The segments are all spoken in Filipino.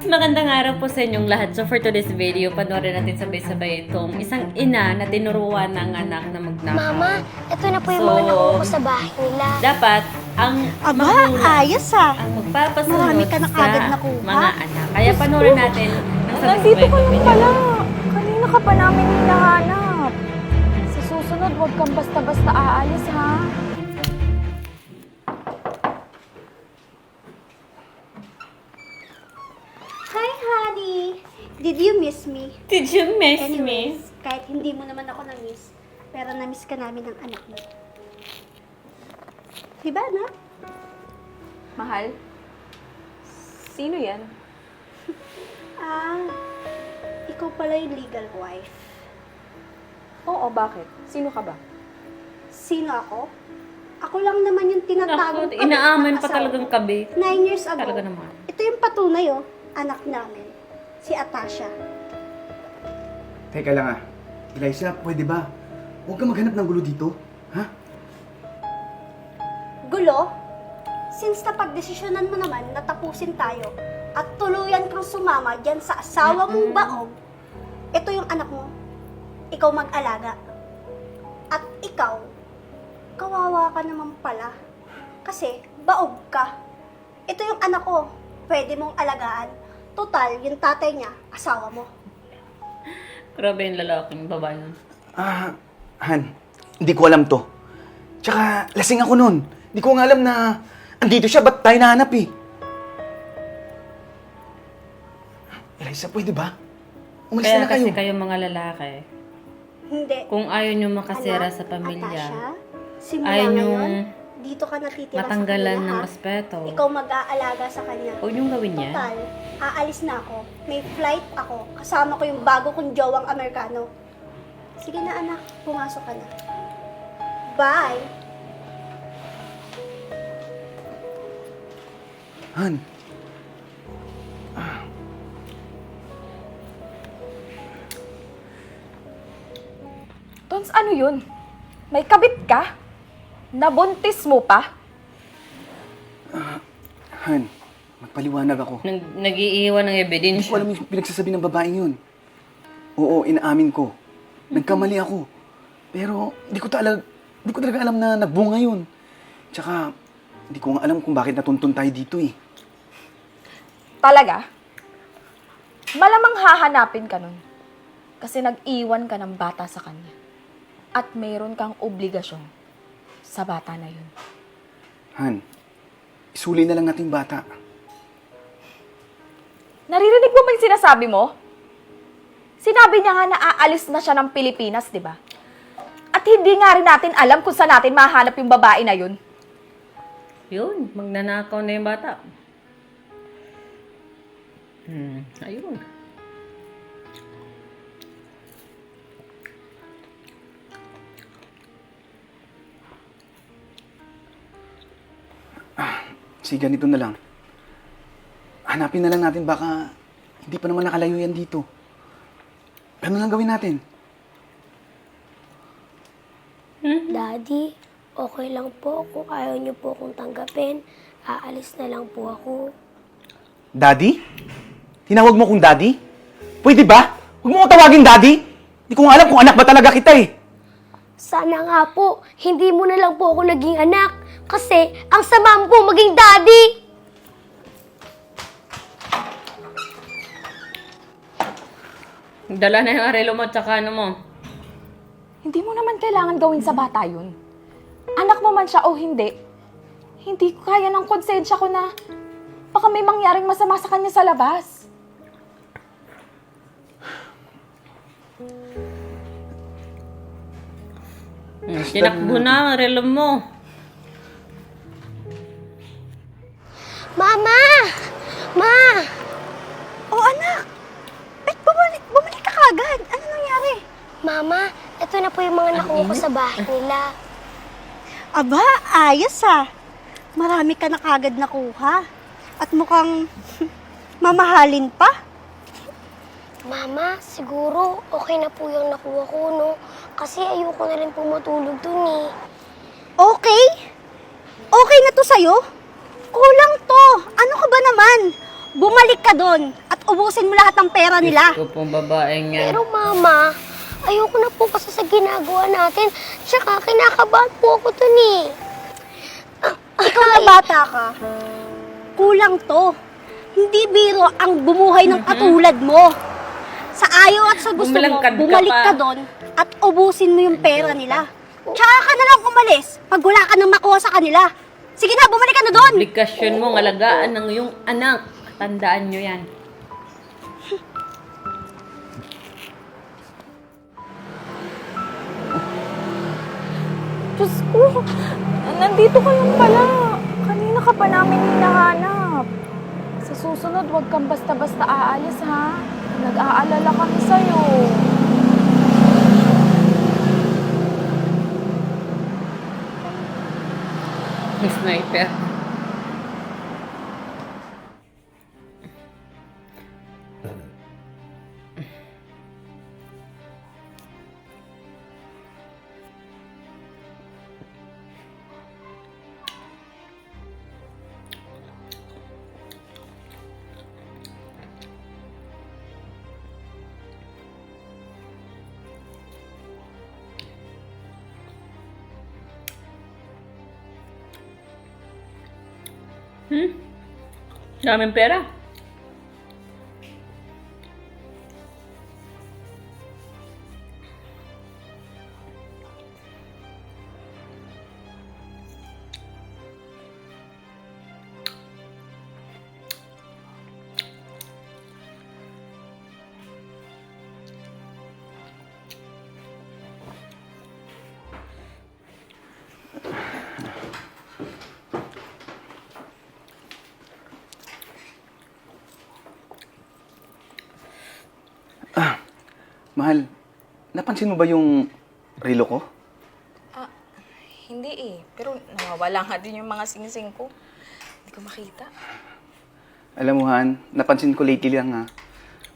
Magandang araw po sa inyong lahat. So for today's video, panoorin natin sabay-sabay itong isang ina na tinuruan ng anak na magnakaw. Mama, ito na po yung So, mga nakuha ko sa bahay nila. Dapat, ang Aba, magulang ayos ah. ang magpapasunod Marami ka na sa nakuha. mga anak. Kaya panoorin natin ng Nandito ka lang video. pala. Kanina ka pa namin hinahanap. Sa susunod, huwag kang basta-basta aalis, ha? Did you miss me? Did you miss me? Anyways, kahit hindi mo naman ako na-miss, pero na-miss ka namin ng anak mo. Diba, anak? Mahal? Sino yan? Ah, ikaw pala yung legal wife. Oo, bakit? Sino ka ba? Sino ako? Ako lang naman yung tinatawag Naku, inaamin pa talagang kabi. Nine years ago, Talaga naman. ito yung patunay, oh, anak namin, si Atasha. Teka lang ah. Eliza, pwede ba? Huwag ka maghanap ng gulo dito. Ha? Gulo? Since napagdesisyonan mo naman na tapusin tayo at tuluyan kang sumama dyan sa asawa mong baog, ito yung anak mo. Ikaw mag-alaga. At ikaw, kawawa ka naman pala. Kasi baog ka. Ito yung anak ko. Pwede mong alagaan. Total, yung tatay niya, asawa mo. Grabe yung lalaking babae nun. Ah, Han. Hindi ko alam to. Tsaka, lasing ako nun. Hindi ko nga alam na andito siya. Ba't tayo nahanap eh? Eliza, pwede ba? Umalis Kaya na kayo. kasi kayo mga lalaki, Hindi. kung ayaw nyo makasira Anak, sa pamilya, Atasha, simula ayaw nyo ngayon, dito ka natitira matanggalan sa ng kanya, ha? respeto, Ikaw mag-aalaga sa kanya. huwag nyo gawin yan. Total, aalis na ako. May flight ako. Kasama ko yung bago kong jowang Amerikano. Sige na anak, pumasok ka na. Bye! Han. Tons, ano yun? May kabit ka? Nabuntis mo pa? Han, magpaliwanag ako. Nag nag-iiwan ng Hindi ko ebidensya. alam yung pinagsasabi ng babaeng yun. Oo, inaamin ko. Nagkamali ako. Pero hindi ko talaga, hindi ko talaga alam na nagbunga yun. Tsaka, hindi ko nga alam kung bakit natuntun tayo dito eh. Talaga? Malamang hahanapin ka nun. Kasi nag-iwan ka ng bata sa kanya. At mayroon kang obligasyon sa bata na yun. Han, isuli na lang natin bata. Naririnig mo ba yung sinasabi mo? Sinabi niya nga na aalis na siya ng Pilipinas, di ba? At hindi nga rin natin alam kung saan natin mahanap yung babae na yun. Yun, magnanakaw na yung bata. Hmm, ayun. Sige, ganito na lang. Hanapin na lang natin baka hindi pa naman nakalayo yan dito. Ano lang gawin natin? Daddy, okay lang po kung ayaw niyo po akong tanggapin. Aalis na lang po ako. Daddy? Tinawag mo kong daddy? Pwede ba? Huwag mo ko tawagin daddy. Hindi ko nga alam kung anak ba talaga kita eh. Sana nga po, hindi mo na lang po ako naging anak. Kasi, ang sama mo po maging daddy! Dala na yung arelo mo at saka ano mo. Hindi mo naman kailangan gawin sa bata yun. Anak mo man siya o hindi, hindi ko kaya ng konsensya ko na baka may mangyaring masama sa kanya sa labas. Hmm, tinakbo na ang arelo mo. Mama! Ma! Oh anak! Ba't bumalik, bumalik ka kagad? Ano nangyari? Mama, ito na po yung mga nakuha ko sa bahay nila. Aba, ayos ah. Marami ka na kagad nakuha. At mukhang mamahalin pa. Mama, siguro okay na po yung nakuha ko, no? Kasi ayoko na rin po matulog dun eh. Okay? Okay na to sa'yo? Kulang to. Ano ka ba naman? Bumalik ka doon at ubusin mo lahat ng pera nila. Ko pong babaeng yan. Pero mama, ayoko na po kasi sa ginagawa natin. Tsaka kinakabahan po ako dun eh. Ikaw na bata ka. Kulang to. Hindi biro ang bumuhay ng katulad mo. Sa ayaw at sa gusto mo, Bumalangkad ka bumalik pa. ka doon at ubusin mo yung pera nila. Tsaka ka na lang umalis pag wala ka nang makuha sa kanila. Sige na, bumalik ka na doon. Oblikasyon mo, ngalagaan ng iyong anak. Tandaan nyo yan. Diyos ko, nandito ka lang pala. Kanina ka pa namin hinahanap. Sa susunod, huwag kang basta-basta aalis, ha? Nag-aalala kami sa'yo. Sniper. Hmm? Daming pera. Mahal, napansin mo ba yung relo ko? Ah, hindi eh. Pero nawawala nga din yung mga singsing ko. Hindi ko makita. Alam mo, Han, napansin ko lately lang ha.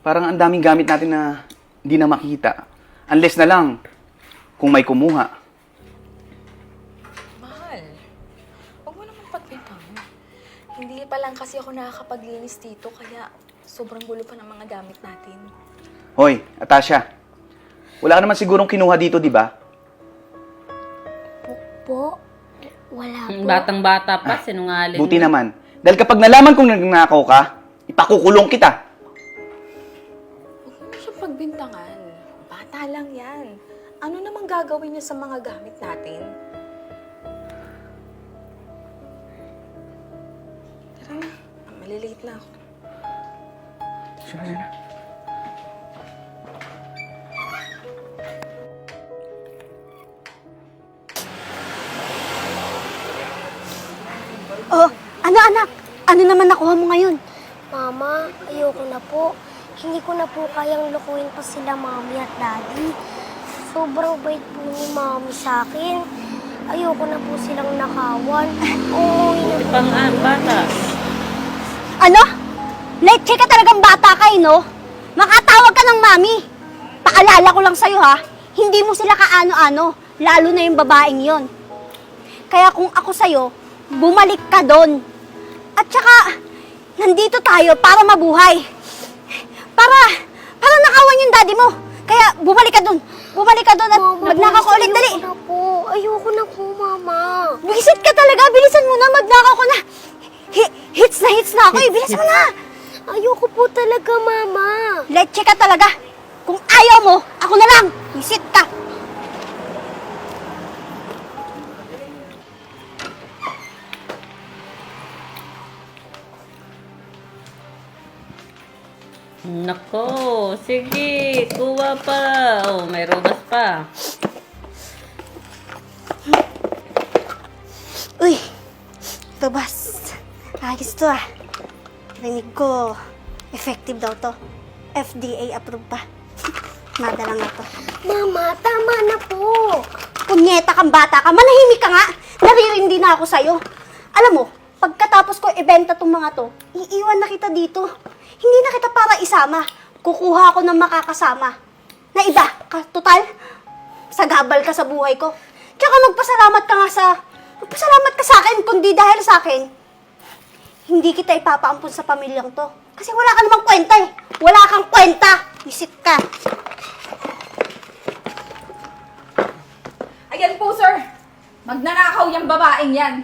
Parang ang daming gamit natin na hindi na makita. Unless na lang, kung may kumuha. Mahal, huwag mo naman pagbintangan. Hindi pa lang kasi ako nakakapaglinis dito, kaya sobrang gulo pa ng mga gamit natin. Hoy, Atasha. Wala ka naman sigurong kinuha dito, di ba? Po, wala po. Batang-bata pa, sinungaling. Buti naman. Dahil kapag nalaman kong nagnakaw ka, ipakukulong kita. Huwag mo siyang pagbintangan. Bata lang yan. Ano namang gagawin niya sa mga gamit natin? Tara na, malilate na ako. Oh, anak? Ano naman nakuha mo ngayon? Mama, ayoko na po. Hindi ko na po kayang lukuhin pa sila mami at daddy. Sobrang bait po ni mami sa akin. Ayoko na po silang nakawan. Oo, na po. Pang bata. Ano? Leche ka talagang bata ka eh, no? Makatawag ka ng mami. Paalala ko lang sa'yo ha, hindi mo sila kaano-ano, lalo na yung babaeng yon. Kaya kung ako sa'yo, bumalik ka doon. At saka, nandito tayo para mabuhay. Para, para nakawan yung daddy mo. Kaya bumalik ka doon. Bumalik ka doon at Mama, magnakaw ka ulit, dali. Ayoko na po. Ayoko na po, mama. Bisit ka talaga, bilisan mo na, magnakaw ko na. Hi- hits na hits na ako eh, bilisan mo na. Ayoko po talaga, mama. Leche ka talaga. Kung ayaw mo, ako na lang. Visit ka. Nako, sige, kuha pa. Oh, may robas pa. Uy, Tobas. Ayos to ah. Rinig ko, effective daw to. FDA approved pa. Nada lang na to. Mama, tama na po. Punyeta kang bata ka, manahimik ka nga. Naririndi na ako sa'yo. Alam mo, pagkatapos ko ibenta tong mga to, iiwan na kita dito. Hindi na kita para isama. Kukuha ako ng makakasama. Na iba, ka, total, sagabal ka sa buhay ko. Tsaka magpasalamat ka nga sa, magpasalamat ka sa akin, kundi dahil sa akin, hindi kita ipapaampun sa pamilyang to. Kasi wala ka namang kwenta eh. Wala kang kwenta. Visit ka. Ayan po, sir. Magnanakaw yung babaeng yan.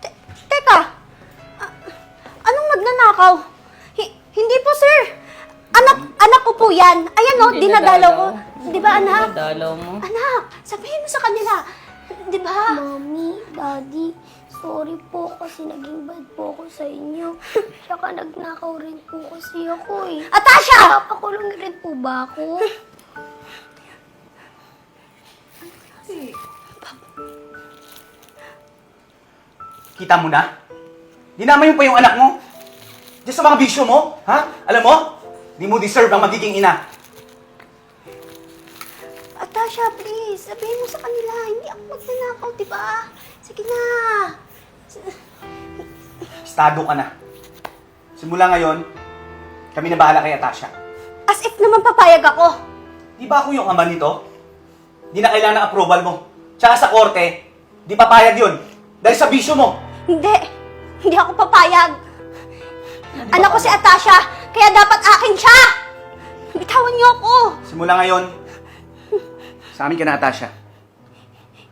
Te- teka. Ah, anong magnanakaw? Yan. Ayan o, dinadalaw ko. Di ba, anak? Dinadalaw mo. Anak, sabihin mo sa kanila. Di ba? Mami, Daddy, sorry po kasi naging bad po ako sa inyo. Tsaka nagnakaw rin po kasi ako eh. Atasha! Papakulong rin po ba ako? Kita mo na? Dinamay mo pa yung anak mo? Diyan sa mga bisyo mo? Ha? Alam mo? Di mo deserve ang magiging ina. Atasha, please. Sabihin mo sa kanila. Hindi ako magnanakaw, di ba? Sige na. Estado ka na. Simula ngayon, kami na bahala kay Atasha. As if naman papayag ako. Di ba ako yung ama nito? Di na kailangan ng approval mo. Tsaka sa korte, di papayag yun. Dahil sa bisyo mo. Hindi. Hindi ako papayag. Anak ko si Atasha, kaya dapat akin siya. Bitawan niyo ako. Simula ngayon, sa amin ka na, Atasha.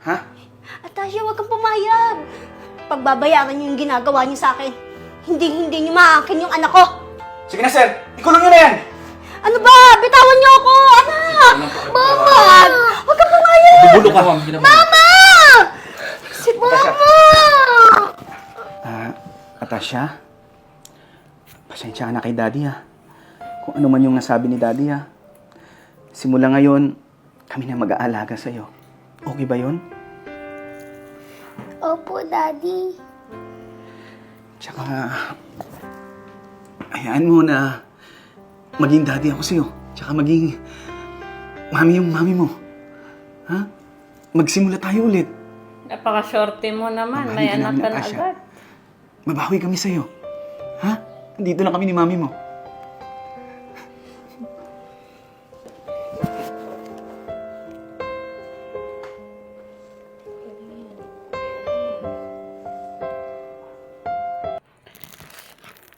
Ha? Atasha, huwag kang pumayag. Pagbabayaran niyo yung ginagawa niyo sa akin. Hindi, hindi niyo maakin yung anak ko. Sige na, sir. Ikulong nyo na yan. Ano ba? Bitawan niyo ako, anak! Mama! Huwag kang pumayag! Bubulo ka. Mama! Si Mama! Ah, Atasha? Pasensya na kay Daddy, ha? Kung ano man yung nasabi ni Daddy, ha? Simula ngayon, kami na mag-aalaga sa'yo. Okay ba yon? Opo, Daddy. Tsaka, hayaan mo na maging daddy ako sa'yo. Tsaka maging mami yung mami mo. Ha? Magsimula tayo ulit. Napaka-shorty mo naman. May ka anak ka na Natasha. agad. Mabawi kami sa'yo. Dito lang kami ni mami mo.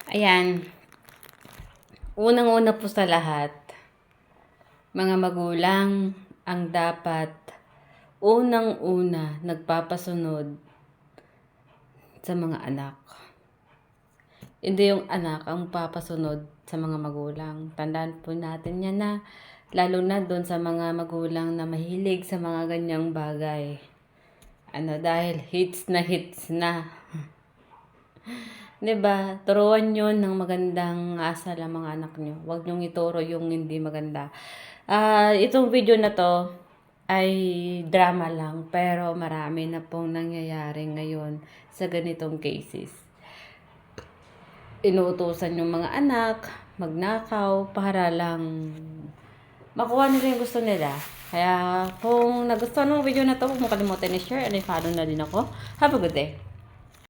Ayan. Unang-una po sa lahat, mga magulang ang dapat unang-una nagpapasunod sa mga anak. Hindi yung anak ang papasunod sa mga magulang. Tandaan po natin yan na lalo na doon sa mga magulang na mahilig sa mga ganyang bagay. Ano, dahil hits na hits na. 'Di ba? Turuan nyo ng magandang asal ang mga anak nyo. Huwag nyong ituro yung hindi maganda. Ah, itong video na to ay drama lang, pero marami na pong nangyayari ngayon sa ganitong cases. Inuutosan yung mga anak, magnakaw, para lang makuha nila yung gusto nila. Kaya kung nagustuhan ng video na to, huwag mo kalimutan i-share and i-follow na din ako. Have a good day.